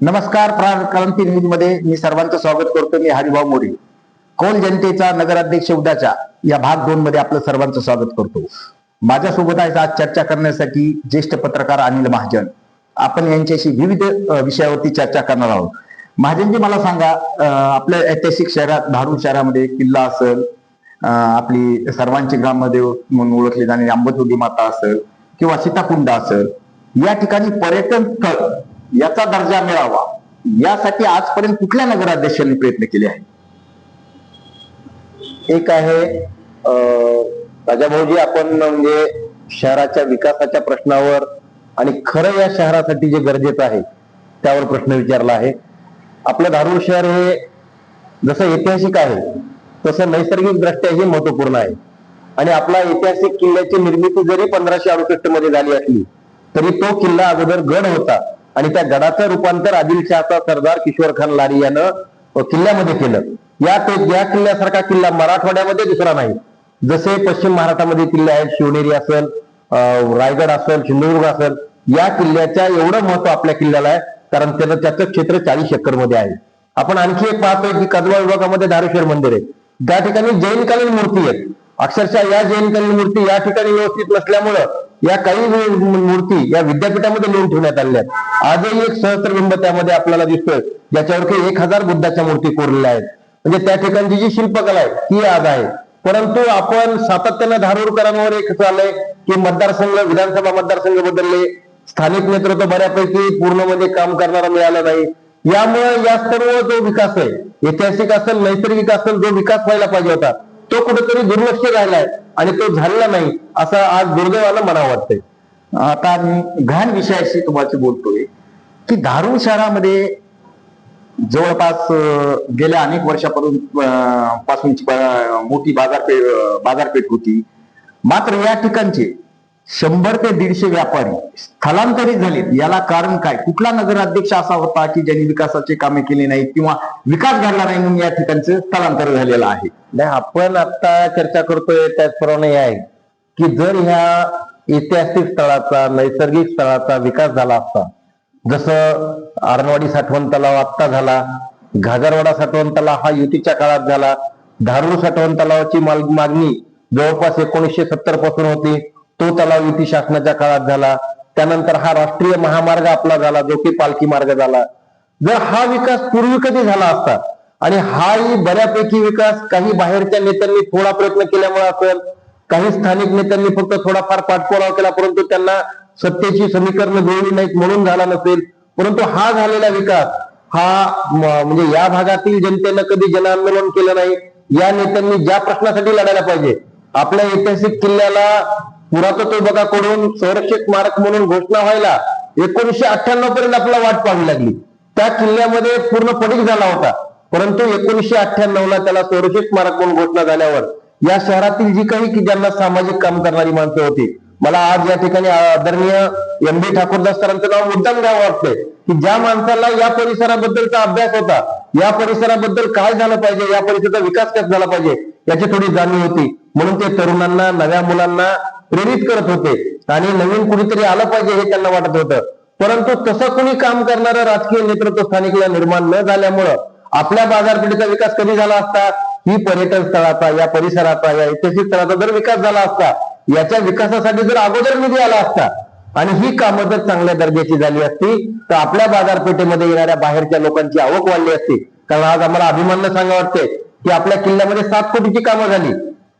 नमस्कार क्रांती न्यूजमध्ये मी सर्वांचं स्वागत करतो. मी हरिभाऊ मोरे. कौल जनतेचा नगराध्यक्ष उद्याच्या या भाग दोन मध्ये आपलं सर्वांचं स्वागत करतो. माझ्यासोबत आहे आज चर्चा करण्यासाठी ज्येष्ठ पत्रकार अनिल महाजन. आपण यांच्याशी विविध विषयावरती चर्चा करणार आहोत. महाजनजी मला सांगा आपल्या ऐतिहासिक शहरात धारूर शहरामध्ये किल्ला असेल आपली सर्वांची ग्रामदेव म्हणून ओळखली जाणारी अंबतुगी माता असेल किंवा सीताकुंड असेल या ठिकाणी पर्यटन स्थळ याचा दर्जा मिळावा. यासाठी आजपर्यंत कुठल्या नगराध्यक्षांनी प्रयत्न केले आहे एक आहे राजाभाऊजी आपण म्हणजे शहराच्या विकासाच्या प्रश्नावर आणि खरं या शहरासाठी जे गरजेचं आहे त्यावर प्रश्न विचारला आहे. आपलं धारूर शहर हे जसं ऐतिहासिक आहे तसं नैसर्गिक दृष्ट्याही महत्त्वपूर्ण आहे. आणि आपला ऐतिहासिक किल्ल्याची निर्मिती जरी पंधराशे अडुसष्टमध्ये झाली असली तरी तो किल्ला अगोदर गड होता. आणि त्या गडाचं रूपांतर आदिलशहाचा सरदार किशोर खान लारी यानं किल्ल्यामध्ये केलं. या या किल्ल्यासारखा किल्ला मराठवाड्यामध्ये दुसरा नाही. जसे पश्चिम महाराष्ट्रामध्ये किल्ले आहेत शिवनेरी असेल रायगड असेल सिंधुदुर्ग असेल या किल्ल्याच्या एवढं महत्त्व आपल्या किल्ल्याला आहे कारण त्याचं त्याचं क्षेत्र चाळीस एकरमध्ये आहे. आपण आणखी एक पाहतोय की कदवा विभागामध्ये धारेश्वर मंदिर आहे. त्या ठिकाणी जैनकालीन मूर्ती आहेत. अक्षरशः या जैनकालीन मूर्ती या ठिकाणी व्यवस्थित नसल्यामुळं या काही मूर्ती या विद्यापीठामध्ये नेऊन ठेवण्यात आलेल्या आहेत. आजही एक सहस्त्रबिंब त्यामध्ये आपल्याला दिसतोय ज्याच्यावर काही एक हजार बुद्धाच्या मूर्ती कोरलेल्या आहेत. म्हणजे त्या ठिकाणची जी शिल्पकला आहे ती आज आहे. परंतु आपण सातत्यानं धारूरकरांवर एक चाललंय की मतदारसंघ विधानसभा मतदारसंघ बदलले. स्थानिक नेतृत्व बऱ्यापैकी पूर्णमध्ये काम करणारा मिळालं नाही यामुळे या सर्व जो विकास आहे ऐतिहासिक असेल नैसर्गिक असेल जो विकास व्हायला पाहिजे होता तो कुठेतरी दुर्लक्ष राहिलाय आणि तो झालेला नाही असं आज दुर्दैवानं मला वाटतंय. आता मी घाण विषयाशी तुम्हाला बोलतोय की धारूर शहरामध्ये जवळपास गेल्या अनेक वर्षापासून पासूनची मोठी बाजारपेठ बाजारपेठ होती. मात्र या ठिकाणचे शंभर ते दीडशे व्यापारी स्थलांतरित झालेत. याला कारण काय? कुठला नगराध्यक्ष असा होता की ज्यांनी विकासाचे कामे केली नाही किंवा विकास घडला नाही म्हणून या ठिकाणचं स्थलांतर झालेलं आहे? नाही आपण आता चर्चा करतोय त्याचप्रमाणे हे आहे की जर ह्या ऐतिहासिक स्थळाचा नैसर्गिक स्थळाचा विकास झाला असता जसं आरणवाडी साठवण तलाव आत्ता झाला घागरवाडा साठवण तलाव हा युतीच्या काळात झाला धारूर साठवण तलावाची माल- मागणी जवळपास एकोणीसशे सत्तरपासून होती. तो तलाव युती शासनाच्या काळात झाला. त्यानंतर हा राष्ट्रीय महामार्ग आपला झाला जो की पालखी मार्ग झाला. जर हा विकास पूर्वी कधी झाला असता आणि हाही बऱ्यापैकी विकास काही बाहेरच्या नेत्यांनी थोडा प्रयत्न केल्यामुळे असेल काही स्थानिक नेत्यांनी फक्त थोडाफार पाठपुरावा केला परंतु त्यांना सत्तेची समीकरणं जुळली नाहीत म्हणून झाला नसेल. परंतु हा झालेला विकास हा म्हणजे या भागातील जनतेनं कधी जनआंदोलन केलं नाही या नेत्यांनी ज्या प्रश्नासाठी लढायला पाहिजे आपल्या ऐतिहासिक किल्ल्याला पुरातत्व विभागाकडून संरक्षित स्मारक म्हणून घोषणा व्हायला एकोणीशे अठ्ठ्याण्णव पर्यंत आपल्याला वाट पाहावी लागली. त्या किल्ल्यामध्ये पूर्ण पडीक झाला होता. परंतु एकोणीशे अठ्ठ्याण्णव ला त्याला संरक्षित स्मारक म्हणून घोषणा झाल्यावर या शहरातील जी काही की ज्यांना सामाजिक काम करणारी माणसं होती मला आज या ठिकाणी आदरणीय एम बी ठाकूरदास सरांचं नाव मुद्दाम घ्यावं वाटतंय की ज्या माणसाला या परिसराबद्दलचा अभ्यास होता या परिसराबद्दल काय झालं पाहिजे या परिसराचा विकास कसा झाला पाहिजे याची थोडी जाणीव होती. म्हणून ते तरुणांना नव्या मुलांना प्रेरित करत होते. आणि नवीन कुणीतरी आलं पाहिजे हे त्यांना वाटत होतं. परंतु तसं कुणी काम करणारं राजकीय नेतृत्व स्थानिकला निर्माण न झाल्यामुळं आपल्या बाजारपेठेचा विकास कधी झाला असता? ही पर्यटन स्थळाचा या परिसराचा या ऐतिहासिक स्थळाचा जर विकास झाला असता याच्या विकासासाठी जर अगोदर निधी आला असता आणि ही कामं जर चांगल्या दर्जाची झाली असती तर आपल्या बाजारपेठेमध्ये येणाऱ्या बाहेरच्या लोकांची आवक वाढली असती. कारण आज आम्हाला अभिमाननं सांगा वाटते की आपल्या किल्ल्यामध्ये सात कोटीची कामं झाली.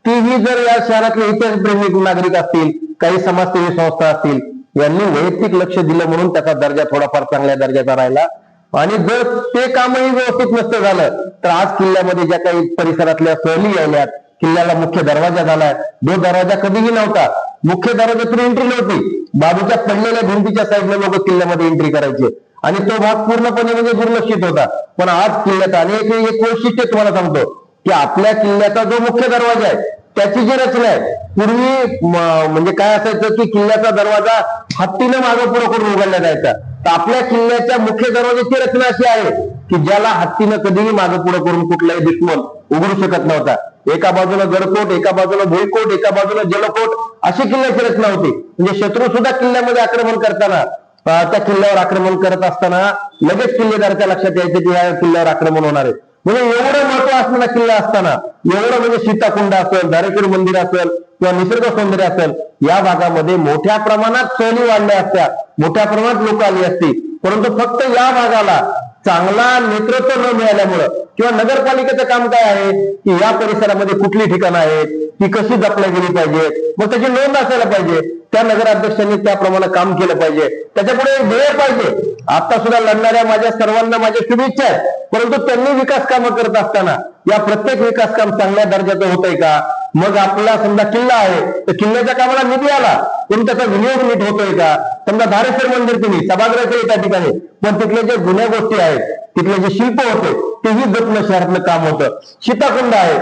तीही जर या शहरातले इतिहासप्रेमी नागरिक असतील काही समाजसेवी संस्था असतील यांनी वैयक्तिक लक्ष दिलं म्हणून त्याचा दर्जा थोडाफार चांगल्या दर्जाचा राहिला. आणि जर ते कामही व्यवस्थित नसतं झालं तर आज किल्ल्यामध्ये ज्या काही परिसरातल्या सहली आल्यात किल्ल्याला मुख्य दरवाजा झालाय. जो दरवाजा कधीही नव्हता मुख्य दरवाजातून एंट्री नव्हती. बाजूच्या पडलेल्या भिंतीच्या साईडला लोक किल्ल्यामध्ये एंट्री करायचे. आणि तो भाग पूर्णपणे म्हणजे दुर्लक्षित होता. पण आज किल्ल्यात आणि एक वैशिष्ट्य तुम्हाला सांगतो. की आपल्या किल्ल्याचा जो मुख्य दरवाजा आहे त्याची जी रचना आहे पूर्वी म्हणजे काय असायचं की किल्ल्याचा दरवाजा हत्तीनं मागं पुढं करून उघडला जायचा. तर आपल्या किल्ल्याच्या मुख्य दरवाजाची रचना अशी आहे की ज्याला हत्तीनं कधीही मागं पुढं करून कुठलाही दुश्मन उघडू शकत नव्हता. एका बाजूला गडकोट एका बाजूला भुईकोट एका बाजूला जलकोट अशी किल्ल्याची रचना होती. म्हणजे शत्रू सुद्धा किल्ल्यामध्ये आक्रमण करताना त्या किल्ल्यावर आक्रमण करत असताना लगेच किल्लेदाराच्या लक्षात यायचं की या किल्ल्यावर आक्रमण होणार आहे. म्हणजे एवढं महत्त्व असलेला किल्ला असताना एवढं म्हणजे सीताकुंड असेल धारेश्वर मंदिर असेल किंवा निसर्ग सौंदर्य असेल या भागामध्ये मोठ्या प्रमाणात सहली वाढल्या असत्या. मोठ्या प्रमाणात लोक आली असती. परंतु फक्त या भागाला चांगला नेतृत्व न मिळाल्यामुळं किंवा नगरपालिकेचं काम काय आहे? की या परिसरामध्ये कुठली ठिकाणं आहेत? ती कशी जपल्या गेली पाहिजे? मग त्याची नोंद असायला पाहिजे. त्या नगराध्यक्षांनी त्याप्रमाणे काम केलं पाहिजे. त्याच्यापुढे वेळ पाहिजे. आता सुद्धा लढणाऱ्या माझ्या सर्वांना माझ्या शुभेच्छा आहेत. परंतु त्यांनी विकास कामं करत असताना या प्रत्येक विकास काम चांगल्या दर्जाचं होतंय का? मग आपला समजा किल्ला आहे तर किल्ल्याच्या कामाला निधी आला पण त्याचा विनियोग नीट होतोय का? समजा धारेश्वर मंदिर तुम्ही सभागृह केले त्या ठिकाणी पण तिथले जे जुन्या गोष्टी आहेत तिथले जे शिल्प होते तेही जपणं शहरातलं काम होतं. सीताकुंड आहे.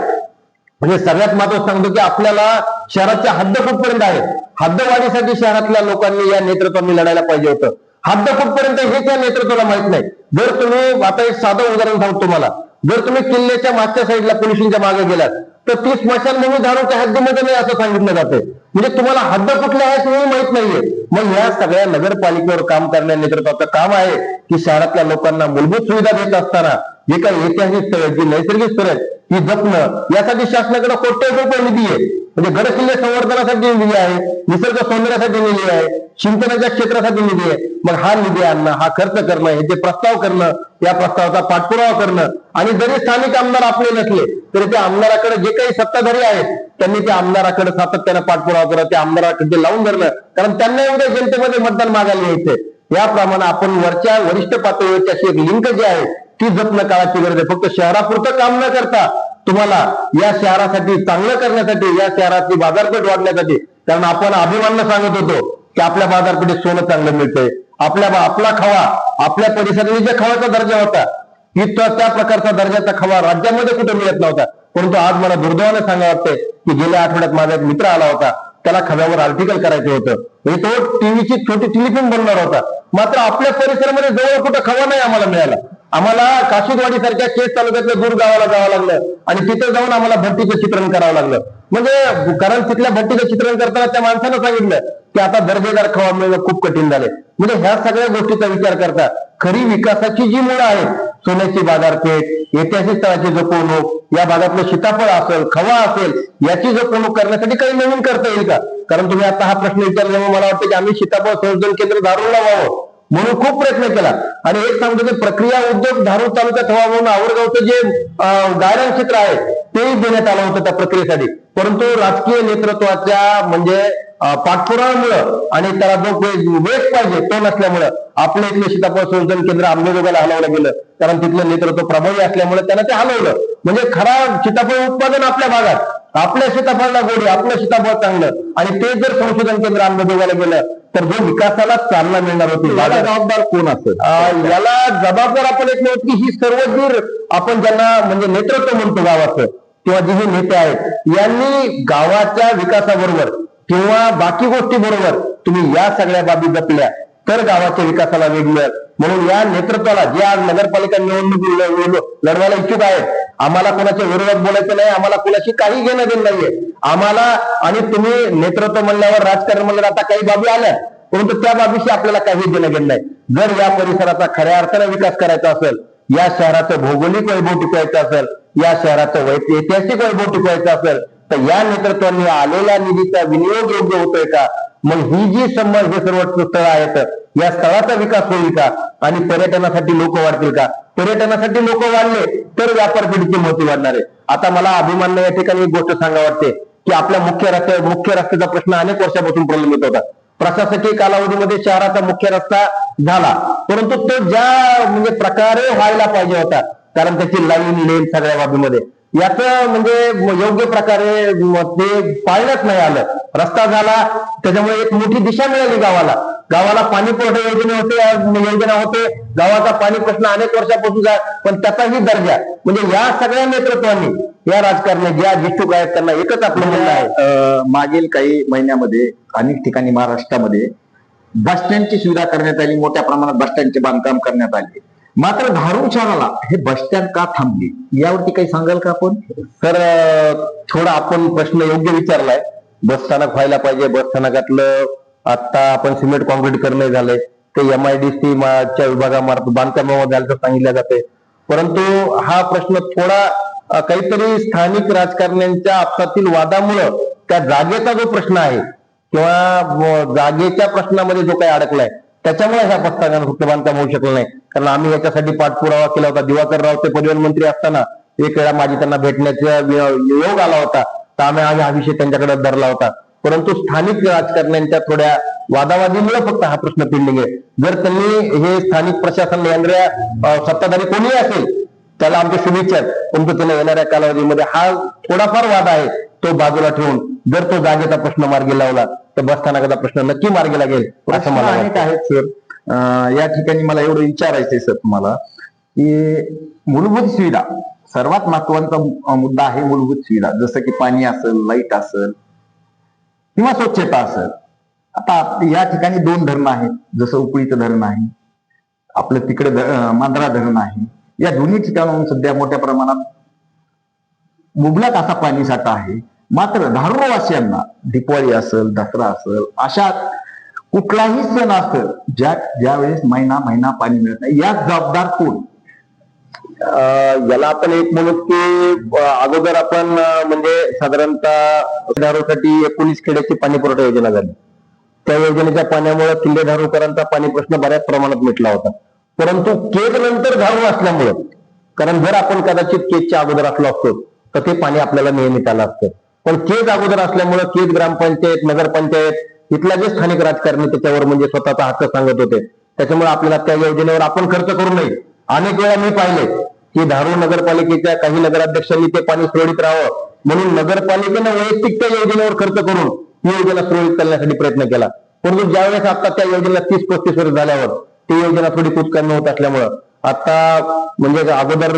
म्हणजे सगळ्यात महत्त्व सांगतो की आपल्याला शहराच्या हद्द कुठपर्यंत आहे? हद्दवाढीसाठी शहरातल्या लोकांनी या नेतृत्वाने लढायला पाहिजे होतं. हद्द कुठपर्यंत हे त्या नेतृत्वाला माहीत नाही. जर तुम्ही आता एक साधं उदाहरण सांगतो तुम्हाला. जर तुम्ही किल्ल्याच्या मागच्या साईडला पोलिसांच्या मागे गेलात तर ती स्मशानभूमी दारूच्या हद्दीमध्ये नाही असं सांगितलं जाते म्हणजे तुम्हाला हद्द कुठल्या आहेत हे माहीत नाहीये. मग या सगळ्या नगरपालिकेवर काम करण्या नेतृत्वाचं काम आहे की शहरातल्या लोकांना मूलभूत सुविधा देत असताना जे काही ऐतिहासिक स्थळ आहेत जी नैसर्गिक स्थळ आहेत ती जपणं. यासाठी शासनाकडे कोट्यवधी रुपये निधी आहे. म्हणजे गड किल्ले संवर्धनासाठी निधी आहे निसर्ग सौंदर्यासाठी निधी आहे सिंचनाच्या क्षेत्रासाठी निधी आहे. मग हा निधी आणणं हा खर्च करणं हे जे प्रस्ताव करणं या प्रस्तावाचा पाठपुरावा करणं आणि जरी स्थानिक आमदार आपले नसले तरी त्या आमदाराकडे जे काही सत्ताधारी आहेत त्यांनी त्या आमदाराकडे सातत्यानं पाठपुरावा करणं त्या आमदाराकडे लावून धरणं. कारण त्यांना उद्या जनतेमध्ये मतदान मागायला यायचंय. याप्रमाणे आपण वरच्या वरिष्ठ पातळीवरची अशी एक लिंक जी आहे ती जपणं काळाची गरज आहे. फक्त शहरापुरतं काम न करता तुम्हाला या शहरासाठी चांगलं करण्यासाठी या शहराची बाजारपेठ वाढण्यासाठी कारण आपण अभिमान सांगत होतो की आपल्या बाजारपेठेत सोनं चांगलं मिळतंय. आपल्या आपला खवा आपल्या परिसराने जे खवाचा दर्जा होता इथं त्या प्रकारचा दर्जाचा खवा राज्यामध्ये कुठे मिळत नव्हता. परंतु आज मला दुर्दैवाने सांगा वाटतंय की गेल्या आठवड्यात माझा एक मित्र आला होता. त्याला खव्यावर आर्टिकल करायचं होतं. म्हणजे तो टीव्हीची छोटी टेलिफिल्म बनणार होता. मात्र आपल्या परिसरामध्ये जवळ कुठं खवा नाही आम्हाला मिळाला. आम्हाला काशिदवाडी सारख्या केस तालुक्यातल्या दूर गावाला जावं लागलं. आणि तिथं जाऊन आम्हाला भट्टीचं चित्रण करावं लागलं. म्हणजे कारण तिथल्या भट्टीचं चित्रण करताना त्या माणसानं सांगितलं की आता दर्जेदार खवा मिळणं खूप कठीण झाले म्हणजे ह्या सगळ्या गोष्टीचा विचार करता खरी विकासाची जी मुळं आहेत सोन्याची बाजारपेठ ऐतिहासिक स्थळाची जपवणूक या भागातलं सीताफळ असेल खवा असेल याची जपवणूक करण्यासाठी काही नवीन करता येईल का? कारण तुम्ही आता हा प्रश्न विचारल्यामुळे मला वाटतं की आम्ही सीताफळ संशोधन केंद्र धारूरला व्हावं म्हणून खूप प्रयत्न केला. आणि एक सांगतो की प्रक्रिया उद्योग धारूर तालुक्यात व्हावा म्हणून आवडगावचं जे अं, गायरान क्षेत्र आहे तेही देण्यात आलं होतं त्या प्रक्रियेसाठी. परंतु राजकीय नेतृत्वाच्या म्हणजे पाठपुरामुळं आणि त्याला जो वे- वेग पाहिजे तो नसल्यामुळं आपलं इथलं सीताफळ संशोधन केंद्र आंबेजोगाला हलवलं गेलं. कारण तिथलं नेतृत्व प्रभावी असल्यामुळे त्यांना ते हलवलं. म्हणजे खरा सीताफळ उत्पादन आपल्या भागात. आपल्या सीताफळला गोडी आपलं सीताफळ चांगलं. आणि ते जर संशोधन केंद्र आंबेजोगाला गेलं तर जो विकासाला चालना मिळणार होती याला जबाबदार कोण असेल? याला जबाबदार आपण एक म्हणतो की ही सर्वधीर आपण ज्यांना म्हणजे नेतृत्व म्हणतो गावाचं किंवा जे हे नेते आहेत यांनी गावाच्या विकासाबरोबर किंवा बाकी गोष्टी बरोबर तुम्ही या सगळ्या बाबी जपल्या. तर गावाच्या विकासाला वेग मिळेल. म्हणून या नेतृत्वाला जे आज नगरपालिका निवडणूक लढवायला इच्छुक आहेत आम्हाला कोणाच्या विरोधात बोलायचं नाही आम्हाला कोणाशी काही घेणं देणं नाहीये. आम्हाला आणि तुम्ही नेतृत्व म्हणल्यावर राजकारण म्हणल्यावर आता काही बाबी आल्या परंतु त्या बाबीशी आपल्याला काही देणं घेणं नाही. जर या परिसराचा खऱ्या अर्थाने विकास करायचा असेल या शहराचं भौगोलिक वैभव टिकवायचं असेल या शहराचं वै- ऐतिहासिक वैभव टिकवायचं असेल तर या नेतृत्वाने आलेल्या निधीचा विनियोग योग्य होतोय का? मग ही जी संबंध हे सर्वोच्च स्थळ आहेत या स्थळाचा विकास होईल का? आणि पर्यटनासाठी लोक वाढतील का? पर्यटनासाठी लोक वाढले तर व्यापार महत्त्व वाढणार आहे. आता मला अभिमान या ठिकाणी एक गोष्ट सांगा वाटते की आपल्या मुख्य रस्त्यावर मुख्य रस्त्याचा प्रश्न अनेक वर्षापासून प्रलंबित होता. प्रशासकीय कालावधीमध्ये शहराचा मुख्य रस्ता झाला परंतु तो ज्या म्हणजे प्रकारे व्हायला पाहिजे होता कारण त्याची लाईन लेन सगळ्या बाबीमध्ये. याच म्हणजे योग्य प्रकारे ते पाळण्यात नाही आलं. रस्ता झाला त्याच्यामुळे एक मोठी दिशा मिळाली गावाला. गावाला पाणी पुरवठा योजना होते योजना होते. गावाचा पाणी प्रश्न अनेक वर्षापासून पण त्याचाही दर्जा. म्हणजे या सगळ्या नेतृत्वांनी या राजकारणी ज्या जिष्ठुक आहेत त्यांना एकच आपलं म्हणणं आहे. मागील काही महिन्यामध्ये अनेक ठिकाणी महाराष्ट्रामध्ये बस स्टँडची सुविधा करण्यात आली मोठ्या प्रमाणात बस स्टँडचे बांधकाम करण्यात आले. मात्र धारूर हे बस स्टँड का थांबली? यावरती काही सांगाल का आपण? तर थोडा आपण प्रश्न योग्य विचारलाय. बस स्थानक व्हायला पाहिजे. बस स्थानकातलं आता आपण सिमेंट कॉन्क्रीट करणं झाले ते एम आय डी सी च्या विभागामार्फत बांधकामामध्ये झाल्याचं सांगितलं जाते परंतु हा प्रश्न थोडा काहीतरी स्थानिक राजकारण्यांच्या आपसातील वादामुळं त्या जागेचा जो प्रश्न आहे किंवा जागेच्या प्रश्नामध्ये जो काही अडकलाय त्याच्यामुळे ह्या प्रस्तावानं फक्त बांधकाम होऊ शकलं नाही. कारण आम्ही याच्यासाठी पाठपुरावा केला होता. दिवाकर राव ते परिवहन मंत्री असताना एक वेळा माझी त्यांना भेटण्याचा योग आला होता. तर आम्ही आम्ही हा विषय त्यांच्याकडे धरला होता. परंतु स्थानिक राजकारण्यांच्या थोड्या वादावादीमुळे फक्त हा प्रश्न पेंडिंग आहे. जर त्यांनी हे स्थानिक प्रशासन येणाऱ्या सत्ताधारी कोणीही असेल त्याला आमच्या शुभेच्छा परंतु त्यांना येणाऱ्या कालावधीमध्ये हा थोडाफार वाद आहे तो बाजूला ठेवून जर तो जागेचा प्रश्न मार्गी लावला तर बसस्थानकाचा प्रश्न नक्की मार्गी लागेल असं मला अनेक. आहेत सर अं, या ठिकाणी मला एवढं विचारायचंय सर तुम्हाला की मूलभूत सुविधा सर्वात महत्त्वाचा मुद्दा आहे मूलभूत सुविधा. जसं की पाणी असेल लाइट असेल किंवा स्वच्छता असेल. आता या ठिकाणी दोन धरणं आहेत. जसं उपळीचं धरण आहे आपलं तिकडे मांजरा धरण आहे. या दोन्ही ठिकाणाहून सध्या मोठ्या प्रमाणात मुबलक असा पाणी साठा आहे. मात्र धारुरवासियांना दिवाळी असेल दसरा असेल अशा कुठलाही सण असेल ज्या ज्यावेळेस महिना महिना पाणी मिळत नाही या जबाबदार कोण अं, याला आपण एक म्हणू की अगोदर आपण म्हणजे साधारणतः धारूसाठी एकोणीस खेड्याची पाणी पुरवठा योजना झाली. त्या योजनेच्या पाण्यामुळे किल्ले धारूकरांचा पाणी प्रश्न बऱ्याच प्रमाणात मिटला होता. परंतु केक नंतर धारू असल्यामुळं कारण जर आपण कदाचित केकच्या अगोदर असलो असतो तर ते पाणी आपल्याला नियमित आलं असतं. पण केज अगोदर असल्यामुळे केज ग्रामपंचायत नगरपंचायत इथला जे स्थानिक राजकारणी त्याच्यावर म्हणजे स्वतःचा हक्क सांगत होते. त्याच्यामुळे आपल्याला त्या योजनेवर आपण खर्च करू नये. अनेक वेळा मी पाहिले की धारूर नगरपालिकेच्या काही नगराध्यक्षांनी ते पाणी सुरळीत राहावं म्हणून नगरपालिकेनं वैयक्तिक त्या योजनेवर खर्च करून ही योजना सुरळीत करण्यासाठी प्रयत्न केला. परंतु ज्यावेळेस आता त्या योजनेला तीस पस्तीस वर्ष झाल्यावर ती योजना थोडी कुचकामी होत असल्यामुळं आता म्हणजे अगोदर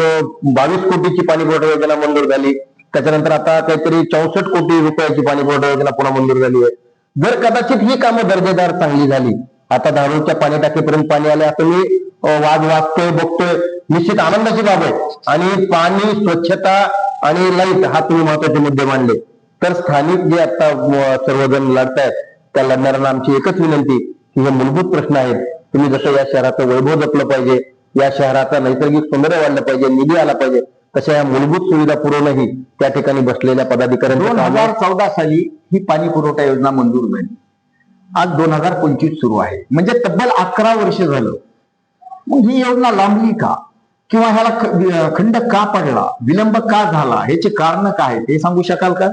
बावीस कोटीची पाणी पुरवठा योजना मंजूर झाली. त्याच्यानंतर आता काहीतरी चौसष्ट कोटी रुपयाची पाणी पुरवठा योजना पुन्हा मंजूर झाली आहे. जर कदाचित ही कामं दर्जेदार चांगली झाली आता धारूरच्या पाणी टाकीपर्यंत पाणी आले असं मी वाद वाचतोय बघतोय. निश्चित आनंदाची बाब आहे. आणि पाणी स्वच्छता आणि लाइट हा तुम्ही महत्त्वाचे मुद्दे मांडले. तर स्थानिक जे आता सर्वजण लढतायत त्या लढणाऱ्यांना आमची एकच विनंती की हे मूलभूत प्रश्न आहेत. तुम्ही जसं या शहराचं वैभव जपलं पाहिजे या शहराचं नैसर्गिक सौंदर्य वाढलं पाहिजे निधी आला पाहिजे. तशा या मूलभूत सुविधा पुरवणंही त्या ठिकाणी बसलेल्या पदाधिकाऱ्यांचं दोन. हजार चौदा साली ही पाणी पुरवठा योजना मंजूर झाली. आज दोन हजार पंचवीस सुरू आहे. म्हणजे तब्बल अकरा वर्ष झालं. मग ही योजना लांबली का? किंवा ह्याला खंड का पडला? विलंब का झाला? ह्याचे कारण काय आहेत? हे सांगू शकाल का?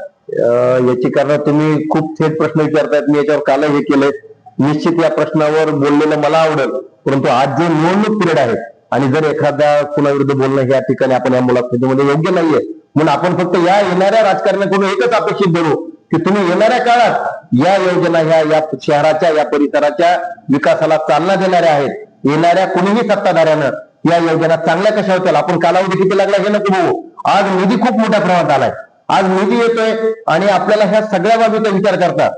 याची कारण तुम्ही खूप थेट प्रश्न विचारतायत. मी याच्यावर काल हे केलंय. निश्चित या प्रश्नावर बोललेलं मला आवडेल. परंतु आज जे निवडणूक पिरियड आहे आणि जर एखाद्या कुणाविरुद्ध बोलणं या ठिकाणी आपण या मुलाखतीमध्ये योग्य नाहीये म्हणून आपण फक्त या येणाऱ्या राजकारण्याकडून एकच अपेक्षित धरू की तुम्ही येणाऱ्या काळात या योजना ह्या या शहराच्या या परिसराच्या विकासाला चालना देणाऱ्या आहेत येणाऱ्या कुणीही सत्ताधाऱ्यानं या योजना चांगल्या कशा होतील आपण कालावधी किती लागला हे नको बघू. आज निधी खूप मोठ्या प्रमाणात आलाय. आज निधी येतोय आणि आपल्याला ह्या सगळ्या बाबीचा विचार करता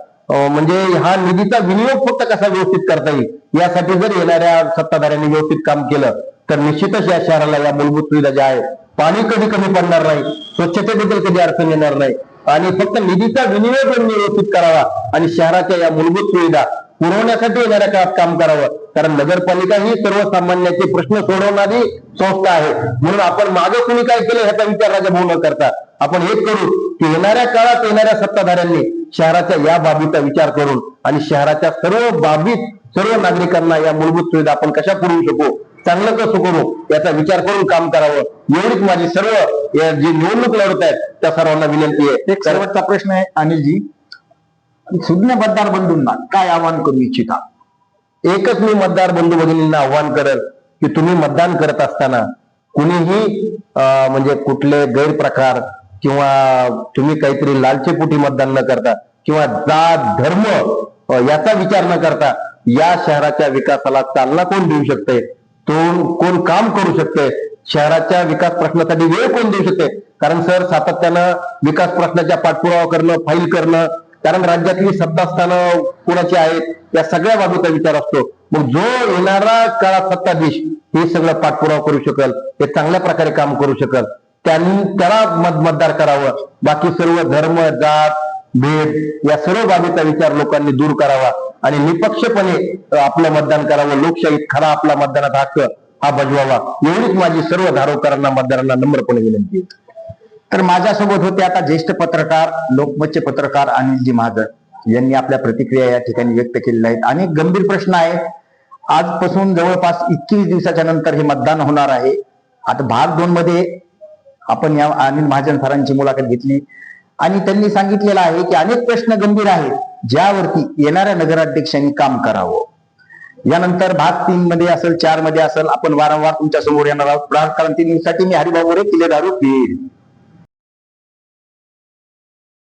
म्हणजे हा निधीचा विनियोग फक्त कसा व्यवस्थित करता येईल? यासाठी जर येणाऱ्या सत्ताधाऱ्यांनी व्यवस्थित काम केलं तर निश्चितच या शहराला या मूलभूत सुविधा ज्या आहेत पाणी कधी कमी पडणार नाही स्वच्छतेबद्दल कधी अडचण येणार नाही. आणि फक्त निधीचा विनियोग व्यवस्थित करावा आणि शहराच्या या मूलभूत सुविधा पुरवण्यासाठी येणाऱ्या काळात काम करावं. कारण नगरपालिका ही सर्वसामान्याचे प्रश्न सोडवणारी संस्था आहे. म्हणून आपण मागे कुणी काय केलं ह्याचा विचार राजा भाऊ न करता. आपण हेच करू की येणाऱ्या काळात येणाऱ्या सत्ताधाऱ्यांनी शहराच्या या बाबीचा विचार करून आणि शहराच्या सर्व बाबीत सर्व नागरिकांना या मूलभूत सुविधा आपण कशा पुरवू शकू? चांगलं कसं करू याचा विचार करून काम करावं. एवढीच माझी सर्व या जी निवडणूक लढत आहेत त्या सर्वांना विनंती आहे. एक शेवटचा प्रश्न आहे अनिलजी. सुज्ञ मतदार बंधूंना काय आवाहन करू इच्छिता? एकच मी मतदार बंधू भगिनींना आव्हान करेल की तुम्ही मतदान करत असताना कुणीही म्हणजे कुठले गैरप्रकार किंवा तुम्ही काहीतरी लालचेपोटी मतदान न करता किंवा जात धर्म याचा विचार न करता या शहराच्या विकासाला चालना कोण देऊ शकते? तो कोण काम करू शकते? शहराच्या विकास प्रश्नासाठी वेळ कोण देऊ शकते? कारण सर सातत्यानं विकास प्रश्नाच्या पाठपुरावा करणं फाईल करणं कारण राज्यातली सत्तास्थानं कोणाची आहेत या सगळ्या बाबीचा विचार असतो. मग जो येणारा काळात सत्ताधीश हे सगळं पाठपुरावा करू शकल ते चांगल्या प्रकारे काम करू शकल त्यांनी त्याला मत मतदार करावं. बाकी सर्व धर्म जात भेद या सर्व बाबीचा विचार लोकांनी दूर करावा. आणि निपक्षपणे आपलं मतदान करावं लोकशाहीत खरा आपला मतदानाचा हक्क हा बजवावा एवढीच माझी सर्व धारोकरांना मतदारांना नम्रपणे विनंती तर माझ्यासोबत होते आता ज्येष्ठ पत्रकार लोकमतचे पत्रकार अनिलजी महाजन यांनी आपल्या प्रतिक्रिया या ठिकाणी व्यक्त केलेल्या आहेत. अनेक गंभीर प्रश्न आहे आजपासून जवळपास एकवीस दिवसाच्या नंतर हे मतदान होणार आहे. आता भाग दोन मध्ये आपण या अनिल महाजन सरांची मुलाखत घेतली. आणि त्यांनी सांगितलेलं आहे की अनेक प्रश्न गंभीर आहेत ज्यावरती येणाऱ्या नगराध्यक्षांनी काम करावं. यानंतर भाग तीन मध्ये असेल चारमध्ये असेल आपण वारंवार तुमच्यासमोर येणार आहोत. क्रांती न्यूजसाठी मी हरिभाऊ मोरे किल्ले दारू